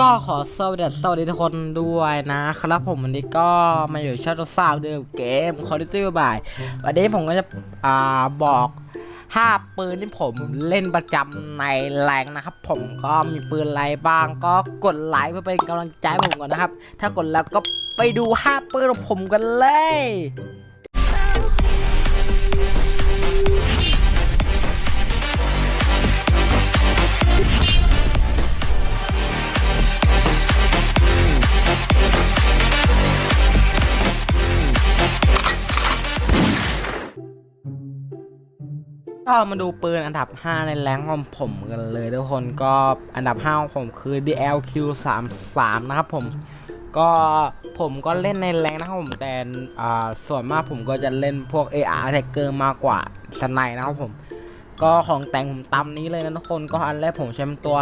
ก็ขอสวัสดีสวัสดีทุกคนด้วยนะครับผมวันนี้ก็มาอยู่ช่องตัวสาวเดิมเกมคอร์ดิตี้บายวันนี้ผมก็จะอ่าบอกห้าปืนที่ผมเล่นประจำในแรงนะครับ ผมก็มีปืนอะไรบ้างก็กดไลค์เพื่อเป็นกำลังใจผมก่อนนะครับ ถ้ากดแล้วก็ไปดูห้าปืนของผมกันเลย ก็มาดูปืนอันดับ 5 ในแรงของผมกันเลยทุกคนก็อันดับ5ของผมคือ DLQ 3 3 นะครับผมก็ผมก็เล่นในแรงนะครับผมแต่ส่วนมากผมก็จะเล่นพวก AR Attacker มากกว่าสไนนะครับผม ก็ของแต่งผมตามนี้เลยนะทุกคนก็อันแรกผมใช้เป็นตัว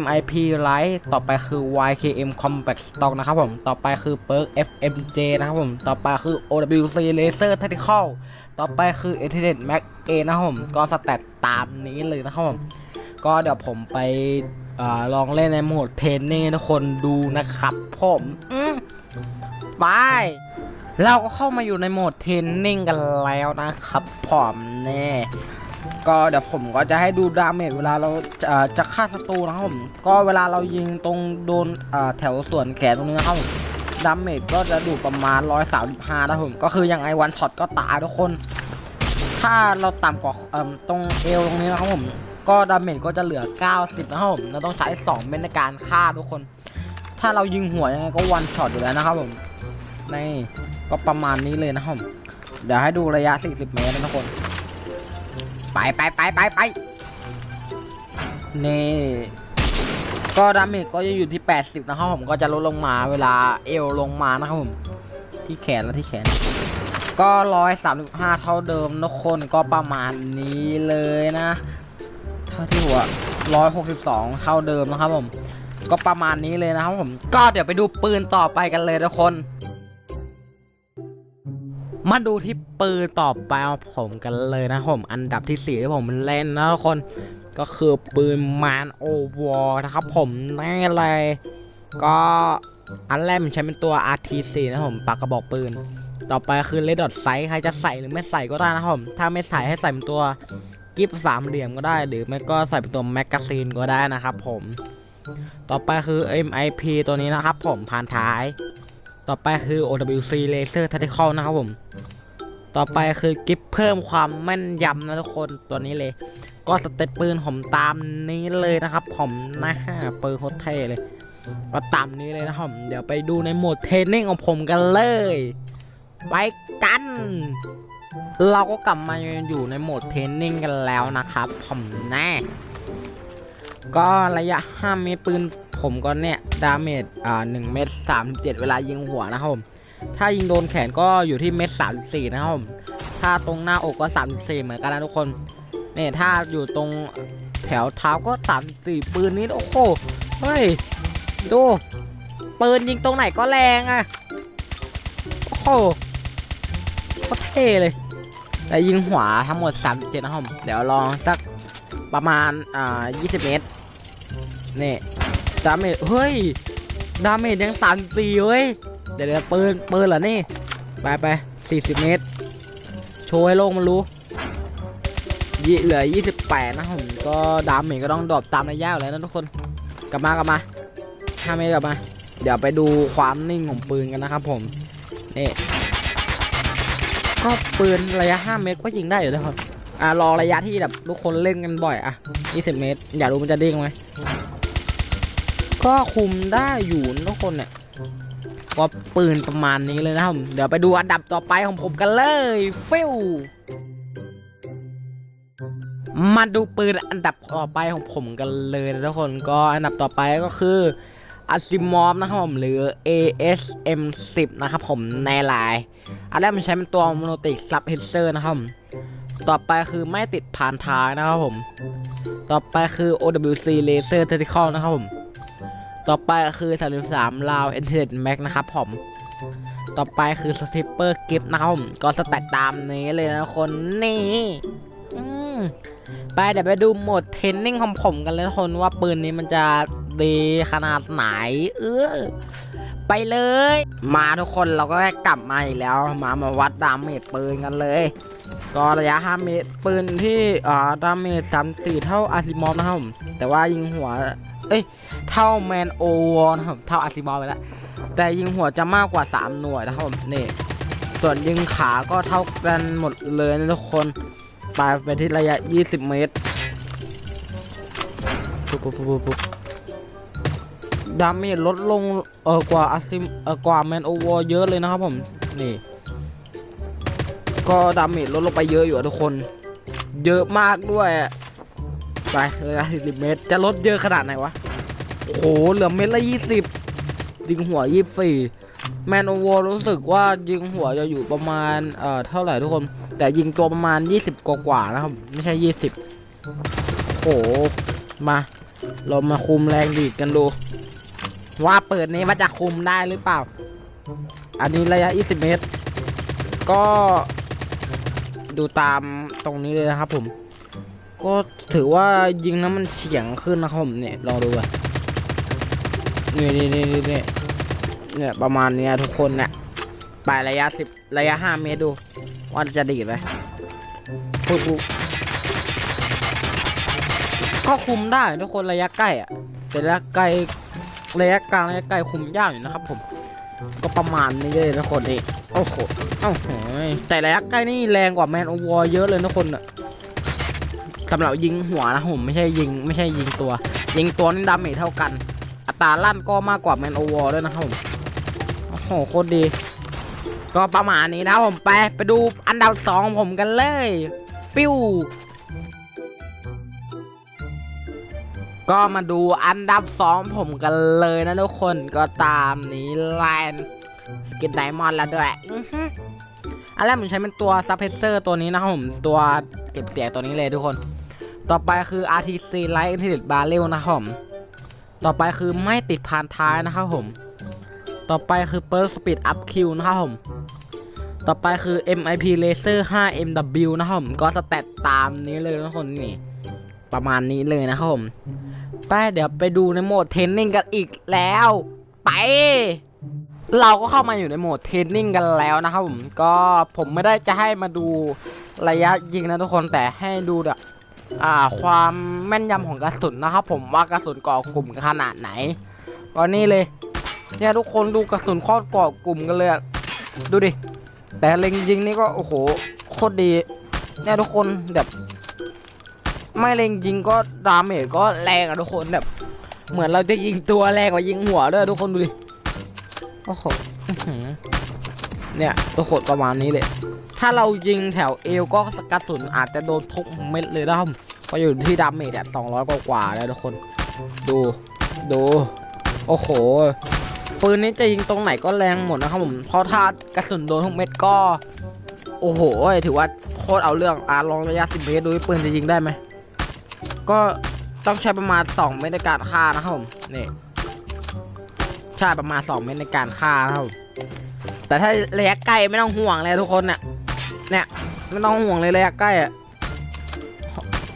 MIP Light ต่อไปคือ YKM Compact Stock นะครับผมต่อไปคือ Perk FMJ นะครับผมต่อไปคือ OWC Laser Tactical ต่อไปคือ e t i d Max A นะครับผมก็สแตทตามนี้เลยนะครับผมก็เดี๋ยวผมไปอลองเล่นในโหมดเทรนนิ่งทุกคนดูนะครับผมไปเราก็เข้ามาอยู่ในโหมดเทรนนิ่งกันแล้วนะครับผมแน่ ก็เดี๋ยวผมก็จะให้ดูดาเมจเวลาเราจะจะฆ่าศัตรูนะครับผมก็เวลาเรายิงตรงโดนแถวส่วนแขนตรงนี้นะครับผมดาเมจก็จะดูประมาณ135นะครับผมก็คืออย่างไอวันช็อตก็ตายทุกคน ถ้าเราต่ำกว่าตรงเอวตรงนี้นะครับผมก็ดาเมจก็จะเหลือ 90 นะครับผมเราต้องใช้ 2 เม็ดในการฆ่าทุกคน ถ้าเรายิงหัวยังไงก็วันช็อตอยู่แล้วนะครับผมในก็ประมาณนี้เลยนะครับผมเดี๋ยวให้ดูระยะ 40 เมตรนะทุกคน ไปไปไปไปไปนี่ก็ดาเมจก็จะอยู่ที่ 80 นะครับผมก็จะลดลงมาเวลาเอวลงมานะครับผมที่แขนและที่แขน ก็ร้อยสามสิบห้าเท่าเดิมทุกคนก็ประมาณนี้เลยนะ เท่าที่หัวร้อยหกสิบสองเท่าเดิมนะครับผม ก็ประมาณนี้เลยนะครับผม ก็เดี๋ยวไปดูปืนต่อไปกันเลยทุกคน มาดูที่ปืนต่อไปของผมกันเลยนะผมอันดับที่สี่ที่ผมเล่นนะทุกคนก็คือปืนมานโอวอนะครับผมแน่เลยก็อันแรกผมใช้เป็นตัว RT4 นะผมปากกระบอกปืน ต่อไปคือเลดดอทไซส์ใครจะใส่หรือไม่ใส่ก็ได้นะครับผมถ้าไม่ใส่ให้ใส่เป็นตัวกิฟสามเหลี่ยมก็ได้ หรือไม่ก็ใส่เป็นตัวแมกกาซีนก็ได้นะครับผม ต่อไปคือ MIP ตัวนี้นะครับผมผ่านท้าย ต่อไปคือ OWC Laser Tactical นะครับผม ต่อไปคือกิฟเพิ่มความแม่นยำนะทุกคนตัวนี้เลย ก็สเตตปืนผมตามนี้เลยนะครับ ผมนะฮะปืนโคตรเท่เลยก็ตามนี้เลยนะครับผมเดี๋ยวไปดูในโหมดเทรนนิ่งของผมกันเลยไปกัน เราก็กลับมาอยู่ในโหมดเทรนนิ่งกันแล้วนะครับ ผมแน่ก็ระยะ5เมตรปืน ผมก็เนี่ยดาเมจอ่า1เมตร37เจ็ดเวลายิงหัวนะครับผม ถ้ายิงโดนแขนก็อยู่ที่เมตร34นะครับผม ถ้าตรงหน้าอกก็34เหมือนกันนะทุกคนเนี่ยถ้าอยู่ตรงแถวเท้าก็34ปืนนี้โอ้โหเฮ้ยดูปืนยิงตรงไหนก็แรงอะโอ้โหโคตรเท่เลย แต่ยิงหัวทั้งหมด37นะครับผมเดี๋ยวลองสักประมาณอ่า20เมตรนี่ ดาเมจเฮ้ย ดาเมจยัง34เว้ยเดี๋ยวเดี๋ยวปืนปืนเหรอนี่ ไปไป40เมตร โชว์ให้โลกมันรู้ยี่เหลือ28นะครับผมก็ดาเมจก็ต้องดรอปตามระยะแล้วนะทุกคน กลับมากลับมาห้าเมตรกลับมา เดี๋ยวไปดูความนิ่งของปืนกันนะครับผม นี่ ก็ปืนระยะ5เมตรก็ยิงได้อยู่แล้วครับอ่ารอระยะที่แบบทุกคนเล่นกันบ่อยอะ20 เมตร อยากรู้มันจะเด้งไหม ก็คุมได้อยู่ทุกคนเนี่ยก็ปืนประมาณนี้เลยนะครับเดี๋ยวไปดูอันดับต่อไปของผมกันเลยฟิวมาดูปืนอันดับต่อไปของผมกันเลยนะทุกคนก็อันดับต่อไปก็คืออาซิมอฟนะครับผมหรือ ASM 10นะครับผมในลายอันแรกมันใช้เป็นตัวโมโนติกซับเฮดเซอร์นะครับผมต่อไปคือไม่ติดผ่านทางนะครับผม ต่อไปคือ OWC Laser Tactical นะครับผม ต่อไปคือ 33ลาว e n t e r Max นะครับผม ต่อไปคือ Stripper Gift นะครับผมก็สแต็กตามนี้เลยนะคนนี่ไปเดี๋ยวไปดูโหมดเทนนิ่งของผมกันเลยนะคนว่าปืนนี้มันจะดีขนาดไหน เออไปเลย มาทุกคนเราก็กลับมาอีกแล้วมามาวัดดาเมจปืนกันเลย ก็ระยะ5เมตรปืนที่อ่าดาเมจ34เท่าอาซิมอฟนะครับผมแต่ว่ายิงหัว เอ้ย เท่าแมนโอวนะครับ เท่าอาร์ซิมอฟไปแล้ว แต่ยิงหัวจะมากกว่า 3 หน่วยนะครับผมนี่ ส่วนยิงขาก็เท่ากันหมดเลยนะทุกคนไปไปที่ระยะ 20 เมตร ปุ๊บปุ๊บปุ๊บปุ๊บดาเมจลดลง เออกว่าอาซิม เออกว่าแมนโอวอเยอะเลยนะครับผม นี่ ก็ดาเมจลดลงไปเยอะอยู่ทุกคน เยอะมากด้วยอะ ไปเลยสิบเมตร จะลดเยอะขนาดไหนวะ โอ้โห เหลือเม็ดละยี่สิบยิงหัวยี่สี่แมนโอวรู้สึกว่ายิงหัวจะอยู่ประมาณ เอ่อ เท่าไหร่ทุกคน แต่ยิงตัวประมาณ 20 กว่ากว่าๆนะครับ ไม่ใช่ 20 โอ้โห มา เรามาคุมแรงดีดกันดู ว่าเปิดนี้มันจะคุมได้หรือเปล่า อันนี้ระยะ 20 เมตร ก็ดูตามตรงนี้เลยนะครับผม ก็ถือว่ายิงแล้วมันเฉียงขึ้นนะครับผมเนี่ยลองดูอะนี่นี่นี่นี่นี่เนี่ยประมาณเนี้ยทุกคนเนี่ยไประยะสิบระยะห้าเมตรดูว่าจะดีดไหมปุ๊บก็คุมได้ทุกคนระยะใกล้อะแต่ระยะไกลระยะกลางระยะไกลคุมยากอยู่นะครับผมก็ประมาณนี้เลยทุกคนนี่โอ้โหเอ้าโหแต่ระยะใกล้นี่แรงกว่าแมนโอวอเยอะเลยทุกคนอะ สำหรับยิงหัวนะผมไม่ใช่ยิงไม่ใช่ยิงตัว ยิงตัวนี่ดาเมจเท่ากัน อัตราลั่นก็มากกว่าแมนโอวอด้วยนะครับผมโอ้โหโคตรดี ก็ประมาณนี้นะผมไปไปดูอันดับสองผมกันเลย ปิ้วก็มาดูอันดับสองผมกันเลยนะทุกคนก็ตามนี้แลนสกินไดมอนด์แล้วด้วยอันแรกผมใช้เป็นตัวซับเพเซอร์ตัวนี้นะครับผมตัวเก็บเสียงตัวนี้เลยทุกคน ต่อไปคือ RTC Light Intelligent Barrel นะครับผมต่อไปคือไม่ติดพานท้ายนะครับผม ต่อไปคือ Perk Speed Up Q นะครับผม ต่อไปคือ MIP Laser 5 MW นะครับผมก็สแตทตามนี้เลยทุกคนนี่ประมาณนี้เลยนะครับผม ไปเดี๋ยวไปดูในโหมดเทรนนิ่งกันอีกแล้ว ไป เราก็เข้ามาอยู่ในโหมดเทรนนิ่งกันแล้วนะครับผม ก็ผมไม่ได้จะให้มาดูระยะยิงนะทุกคนแต่ให้ดูแบบ อ่าความแม่นยำของกระสุนนะครับผมว่ากระสุนก่อกลุ่มขนาดไหนก็นี่เลยเนี่ยทุกคนดูกระสุนโคตรก่อกลุ่มกันเลยดูดิแต่เล็งยิงนี่ก็โอ้โหโคตรดีเนี่ยทุกคนแบบไม่เล็งยิงก็ดาเมจก็แรงอะทุกคนแบบ เหมือนเราจะยิงตัวแรงกว่ายิงหัวด้วยทุกคนดูดิโอ้โห เนี่ยทุกคนประมาณนี้เลย ถ้าเรายิงแถวเอวก็สกัดสุนอาจจะโดนทุกเม็ดเลยนะครับก็อยู่ที่ดาเมจอะสองร้อยกว่าแล้วทุกคน ดูดู โอ้โหปืนนี้จะยิงตรงไหนก็แรงหมดนะครับผมเพราะถ้ากระสุนโดนทุกเม็ดก็ โอ้โหถือว่าโคตรเอาเรื่องอะลองระยะสิบเมตรดูปืนจะยิงได้ไหมก็ต้องใช้ประมาณ 2 เมตรในการฆ่านะครับผมนี่ใช่ประมาณ 2 เมตรในการฆ่านะครับ แต่ถ้าระยะใกล้ไม่ต้องห่วงเลยทุกคนเนี่ยเนี่ยไม่ต้องห่วงเลยระยะใกล้อะ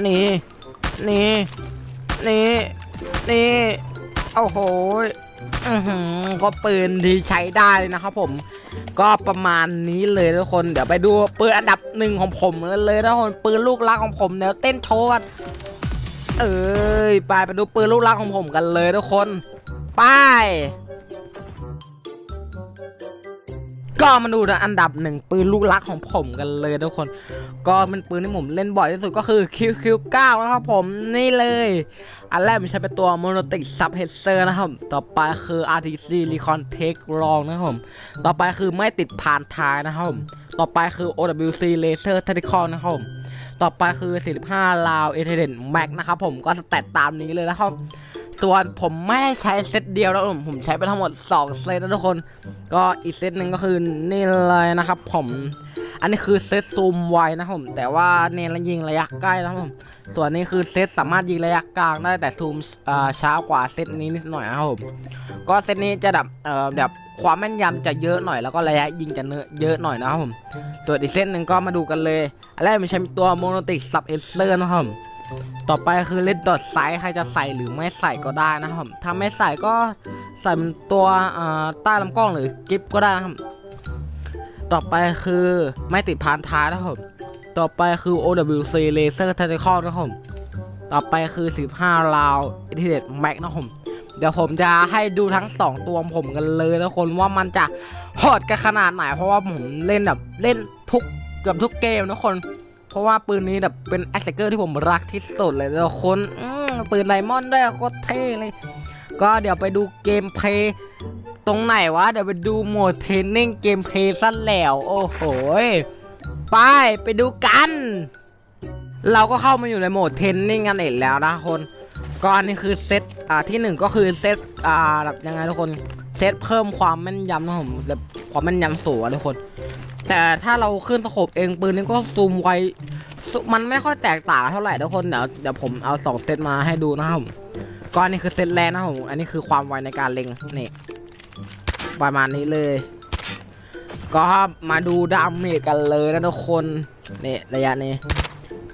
นี่นี่นี่นี่โอ้โหอือหือก็ปืนที่ใช้ได้เลยนะครับผม ก็ประมาณนี้เลยทุกคน เดี๋ยวไปดูปืนอันดับหนึ่งของผมเลยนะทุกคนปืนลูกรักของผมเดี๋ยวเต้นโชว์กันเอ้ยไปไปดูปืนลูกรักของผมกันเลยทุกคน ไป ก็มาดูนะอันดับหนึ่งปืนลูกรักของผมกันเลยทุกคน ก็เป็นปืนที่ผมเล่นบ่อยที่สุดก็คือ QQ9 นะครับผมนี่เลย อันแรกมันใช้เป็นตัว Monotic Suppressor นะครับ ต่อไปคือ RTC Recon Take Long นะครับผม ต่อไปคือไม่ติดผ่านท้ายนะครับผม ต่อไปคือ OWC Laser Tactical นะครับผม ต่อไปคือ 45 ลาว e t e r e n Max นะครับผมก็สแตทตามนี้เลยนะครับ ส่วนผมไม่ได้ใช้เซตเดียวแล้วผมผมใช้ไปทั้งหมด 2 เซตนะทุกคน ก็อีกเซตหนึ่งก็คือนี่เลยนะครับผม อันนี้คือเซตซูมไวนะครับผม แต่ว่าเน้นยิงระยะใกล้นะผม ส่วนนี้คือเซตสามารถยิงระยะกลางได้แต่ซูมอ่าช้ากว่าเซตนี้นิดหน่อยนะครับผม ก็เซตนี้จะแบบเอ่อแบบความแม่นยำจะเยอะหน่อยแล้วก็ระยะยิงจะเนอะเยอะหน่อยนะครับผม ส่วนอีกเซตหนึ่งก็มาดูกันเลยอันแรกมันใช้ตัวโมโนติกซับเอเซอร์นะครับผม ต่อไปคือเลดดอทไซส์ใครจะใส่หรือไม่ใส่ก็ได้นะครับ ถ้าไม่ใส่ก็ใส่ตัวใต้ลำกล้องหรือกิฟก็ได้นะครับ ต่อไปคือไม่ติดพานท้ายนะครับ ต่อไปคือ OWC Laser Tactical นะครับ ต่อไปคือ 15 ราว e t i d Max นะครับเดี๋ยวผมจะให้ดูทั้ง 2 ตัวผมกันเลยนะคนว่ามันจะโหดกันขนาดไหน เพราะว่าผมเล่นแบบเล่นทุกเกือบทุกเกมนะคน เพราะว่าปืนนี้แบบเป็นแอคเซเกอร์ที่ผมรักที่สุดเลยนะคนปืนไดมอนด์ด้วยโคตรเท่เลย ก็เดี๋ยวไปดูเกมเพย์ตรงไหนวะ เดี๋ยวไปดูโหมดเทรนนิ่งเกมเพย์สั้นแล้ว โอ้โหไปไปดูกัน เราก็เข้ามาอยู่ในโหมดเทรนนิ่งกันอีกแล้วนะคนก็อันนี้คือเซตอ่าที่หนึ่งก็คือเซตอ่าแบบยังไงทุกคนเซตเพิ่มความแม่นยำนะผมแบบความแม่นยำสูงทุกคน แต่ถ้าเราขึ้นสโคปเองปืนนี้ก็ซูมไวมันไม่ค่อยแตกต่างเท่าไหร่ทุกคนเดี๋ยวเดี๋ยวผมเอาสองเซตมาให้ดูนะครับก็อันนี้คือเซตแรกนะครับผมอันนี้คือความไวในการเล็งนี่ประมาณนี้เลย ก็มาดูดาเมจกันเลยนะทุกคนนี่ระยะนี้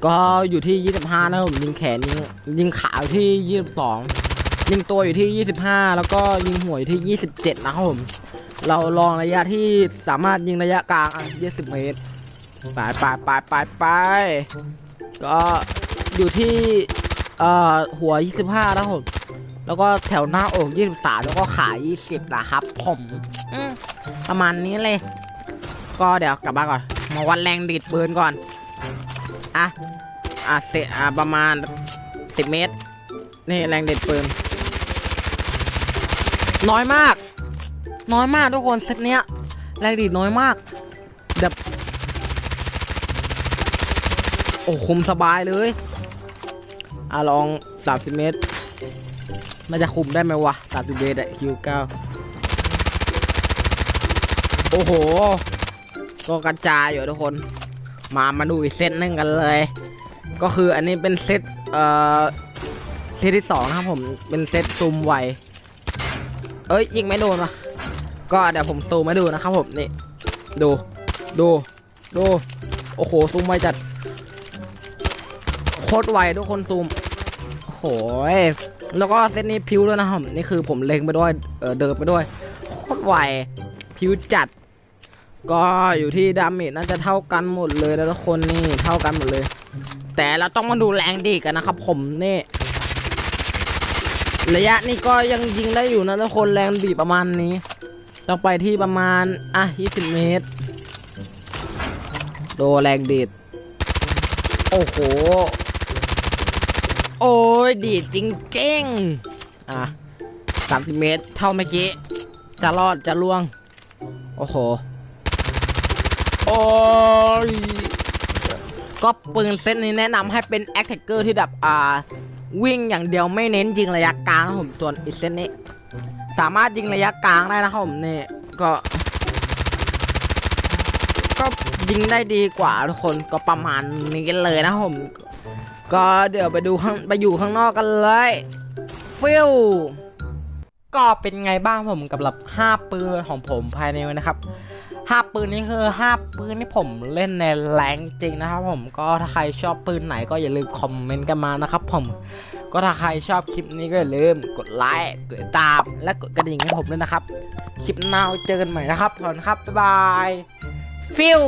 ก็อยู่ที่ 25 นะครับผมยิงแขนยิงยิงขาอยู่ที่ 22 ยิงตัวอยู่ที่ 25 แล้วก็ยิงหัวอยู่ที่ 27 นะครับผม เราลองระยะที่สามารถยิงระยะกลางอะ20 เมตรไปไปไปไปไปก็อยู่ที่เอ่อหัว 25นะครับผมแล้วก็แถวหน้าอก23 แล้วก็ขา20นะครับ ผมประมาณนี้เลย ก็เดี๋ยวกลับบ้านก่อนมาวัดแรงดีดปืนก่อนอะอะเสอะประมาณ 10 เมตร นี่แรงเด็ดปืนน้อยมาก น้อยมากทุกคนเซตเนี้ยแรงดีดน้อยมากแบบโอ้คุมสบายเลยอะลอง 30 เมตร มันจะคุมได้ไหมวะ 30 เมตรอะคิวเก้าโอ้โห ก็กระจายอยู่ทุกคน มามาดูอีกเซตหนึ่งกันเลย ก็คืออันนี้เป็นเซตเอ่อเซตที่สองนะครับผม เป็นเซตซูมไวเอ้ยยิงไม่โดนวะ ก็เดี๋ยวผมซูมให้ดูนะครับผมนี่ดูดูดูโอ้โหซูมไวจัดโคตรไวทุกคนซูมโอ้โหยแล้วก็เซตนี้พิวด้วยนะครับนี่คือผมเล็งไปด้วยเออเดินไปด้วยโคตรไวพิวจัด ก็อยู่ที่ดาเมจน่าจะเท่ากันหมดเลยนะทุกคนนี่เท่ากันหมดเลย แต่เราต้องมาดูแรงดีกันนะครับ ผมนี่ระยะนี้ก็ยังยิงได้อยู่นะทุกคนแรงดีประมาณนี้ ต้องไปที่ประมาณ อะ 20 เมตร โดแรงดีด โอ้โห โอ้ย ดีดจริงๆ อะ 30 เมตร เท่าเมื่อกี้ จะรอดจะล่วง โอ้โห โอ้ย ก็ปืนเซตนี้แนะนำให้เป็นแอคแท็กเกอร์ที่แบบ อ่า วิ่งอย่างเดียวไม่เน้นยิงระยะกลางนะผมส่วนอีกเซตนี้ สามารถยิงระยะกลางได้นะครับผมนี่ก็ ก็ยิงได้ดีกว่าทุกคนก็ประมาณนี้กันเลยนะครับผมก็เดี๋ยวไปดูข้างไปอยู่ข้างนอกกันเลยฟิลก็เป็นไงบ้างผมกับหลับ 5 ปืนของผมภายในนะครับห้าปืนนี้คือห้าปืนที่ผมเล่นในแรงจริงนะครับผมก็ถ้าใครชอบปืนไหนก็อย่าลืมคอมเมนต์กันมานะครับผม ก็ถ้าใครชอบคลิปนี้ก็อย่าลืมกดไลค์กดติดตามและกดกระดิ่งให้ผมด้วยนะครับ คลิปหน้าเจอกันใหม่นะครับขอบคุณครับบ๊ายบายฟิว